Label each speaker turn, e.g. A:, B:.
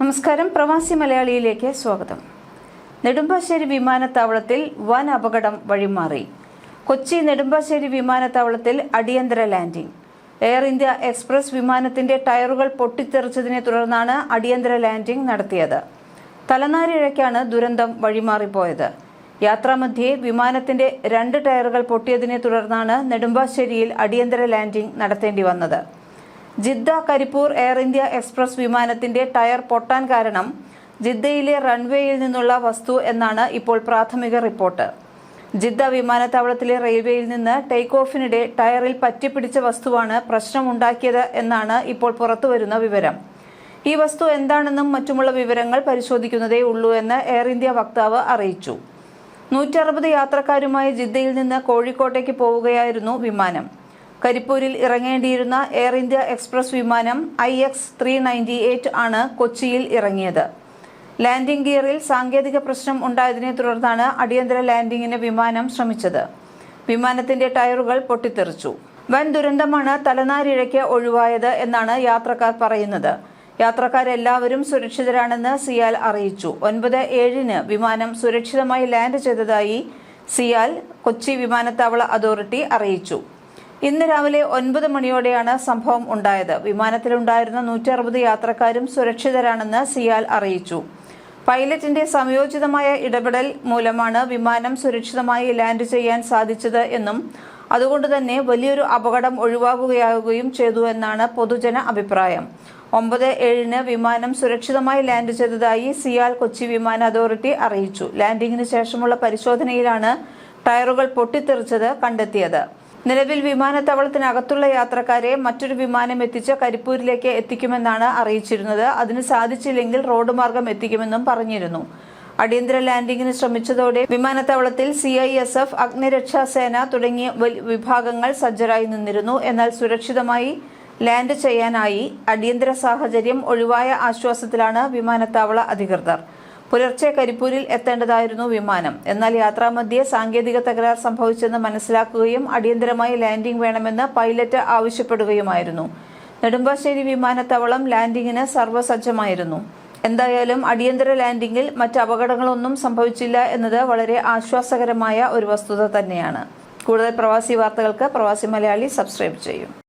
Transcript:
A: നമസ്കാരം. പ്രവാസി മലയാളിയിലേക്ക് സ്വാഗതം. നെടുമ്പാശ്ശേരി വിമാനത്താവളത്തിൽ വൻ അപകടം വഴിമാറി. കൊച്ചി നെടുമ്പാശ്ശേരി വിമാനത്താവളത്തിൽ അടിയന്തര ലാൻഡിംഗ്. എയർ ഇന്ത്യ എക്സ്പ്രസ് വിമാനത്തിന്റെ ടയറുകൾ പൊട്ടിത്തെറിച്ചതിനെ തുടർന്നാണ് അടിയന്തര ലാൻഡിംഗ് നടത്തിയത്. തലനാരിഴയ്ക്കാണ് ദുരന്തം വഴിമാറിപ്പോയത്. യാത്രാമധ്യേ വിമാനത്തിന്റെ രണ്ട് ടയറുകൾ പൊട്ടിയതിനെ തുടർന്നാണ് നെടുമ്പാശ്ശേരിയിൽ അടിയന്തര ലാൻഡിംഗ് നടത്തേണ്ടി വന്നത്. Jeddah Karipur Air India Express വിമാനത്തിന്റെ ടയർ പൊട്ടാൻ കാരണം ജിദ്ദയിലെ റൺവേയിൽ നിന്നുള്ള വസ്തു എന്നാണ് ഇപ്പോൾ പ്രാഥമിക റിപ്പോർട്ട്. ജിദ്ദ വിമാനത്താവളത്തിലെ റെയിൽവേയിൽ നിന്ന് ടേക്ക് ഓഫിനിടെ ടയറിൽ പറ്റിപ്പിടിച്ച വസ്തുവാണ് പ്രശ്നമുണ്ടാക്കിയത് എന്നാണ് ഇപ്പോൾ പുറത്തുവരുന്ന വിവരം. ഈ വസ്തു എന്താണെന്നും മറ്റുമുള്ള വിവരങ്ങൾ പരിശോധിക്കുന്നതേ ഉള്ളൂ എന്ന് എയർ ഇന്ത്യ വക്താവ് അറിയിച്ചു. നൂറ്ററുപത് യാത്രക്കാരുമായി ജിദ്ദയിൽ നിന്ന് കോഴിക്കോട്ടേക്ക് പോവുകയായിരുന്നു വിമാനം. കരിപ്പൂരിൽ ഇറങ്ങേണ്ടിയിരുന്ന എയർ ഇന്ത്യ എക്സ്പ്രസ് വിമാനം I X three ninety eight ആണ് കൊച്ചിയിൽ ഇറങ്ങിയത്. ലാൻഡിംഗ് ഗിയറിൽ സാങ്കേതിക പ്രശ്നം ഉണ്ടായതിനെ തുടർന്നാണ് അടിയന്തര ലാൻഡിങ്ങിന് വിമാനം ശ്രമിച്ചത്. വിമാനത്തിന്റെ ടയറുകൾ പൊട്ടിത്തെറിച്ചു. വൻ ദുരന്തമാണ് തലനാരിഴയ്ക്ക് ഒഴിവായത് എന്നാണ് യാത്രക്കാർ പറയുന്നത്. യാത്രക്കാരെല്ലാവരും സുരക്ഷിതരാണെന്ന് സിയാൽ അറിയിച്ചു. ഒൻപത് ഏഴിന് വിമാനം സുരക്ഷിതമായി ലാൻഡ് ചെയ്തതായി സിയാൽ കൊച്ചി വിമാനത്താവള അതോറിറ്റി അറിയിച്ചു. ഇന്ന് രാവിലെ ഒൻപത് മണിയോടെയാണ് സംഭവം ഉണ്ടായത്. വിമാനത്തിലുണ്ടായിരുന്ന നൂറ്റി അറുപത് യാത്രക്കാരും സുരക്ഷിതരാണെന്ന് സിയാൽ അറിയിച്ചു. പൈലറ്റിന്റെ സംയോജിതമായ ഇടപെടൽ മൂലമാണ് വിമാനം സുരക്ഷിതമായി ലാൻഡ് ചെയ്യാൻ സാധിച്ചത് എന്നും അതുകൊണ്ട് തന്നെ വലിയൊരു അപകടം ഒഴിവാകുകയാകുകയും ചെയ്തു എന്നാണ് പൊതുജന അഭിപ്രായം. ഒമ്പത് ഏഴിന് വിമാനം സുരക്ഷിതമായി ലാൻഡ് ചെയ്തതായി സിയാൽ കൊച്ചി വിമാന അതോറിറ്റി അറിയിച്ചു. ലാൻഡിംഗിന് ശേഷമുള്ള പരിശോധനയിലാണ് ടയറുകൾ പൊട്ടിത്തെറിച്ചത് കണ്ടെത്തിയത്. നിലവിൽ വിമാനത്താവളത്തിനകത്തുള്ള യാത്രക്കാരെ മറ്റൊരു വിമാനം എത്തിച്ച് കരിപ്പൂരിലേക്ക് എത്തിക്കുമെന്നാണ് അറിയിച്ചിരുന്നത്. അതിന് സാധിച്ചില്ലെങ്കിൽ റോഡ് മാർഗം എത്തിക്കുമെന്നും പറഞ്ഞിരുന്നു. അടിയന്തര ലാൻഡിംഗിന് ശ്രമിച്ചതോടെ വിമാനത്താവളത്തിൽ സി ഐ എസ് എഫ് അഗ്നിരക്ഷാ സേന തുടങ്ങിയ വിഭാഗങ്ങൾ സജ്ജരായി നിന്നിരുന്നു. എന്നാൽ സുരക്ഷിതമായി ലാൻഡ് ചെയ്യാനായി അടിയന്തര സാഹചര്യം ഒഴിവായ ആശ്വാസത്തിലാണ് വിമാനത്താവള അധികൃതർ. പുലർച്ചെ കരിപ്പൂരിൽ എത്തേണ്ടതായിരുന്നു വിമാനം. എന്നാൽ യാത്രാമധ്യേ സാങ്കേതിക തകരാർ സംഭവിച്ചെന്ന് മനസ്സിലാക്കുകയും അടിയന്തരമായി ലാൻഡിംഗ് വേണമെന്ന് പൈലറ്റ് ആവശ്യപ്പെടുകയുമായിരുന്നു. നെടുമ്പാശ്ശേരി വിമാനത്താവളം ലാൻഡിങ്ങിന് സർവസജ്ജമായിരുന്നു. എന്തായാലും അടിയന്തര ലാൻഡിംഗിൽ മറ്റ് അപകടങ്ങളൊന്നും സംഭവിച്ചില്ല എന്നത് വളരെ ആശ്വാസകരമായ ഒരു വസ്തുത തന്നെയാണ്. കൂടുതൽ പ്രവാസി വാർത്തകൾക്ക് പ്രവാസി മലയാളി സബ്സ്ക്രൈബ് ചെയ്യും.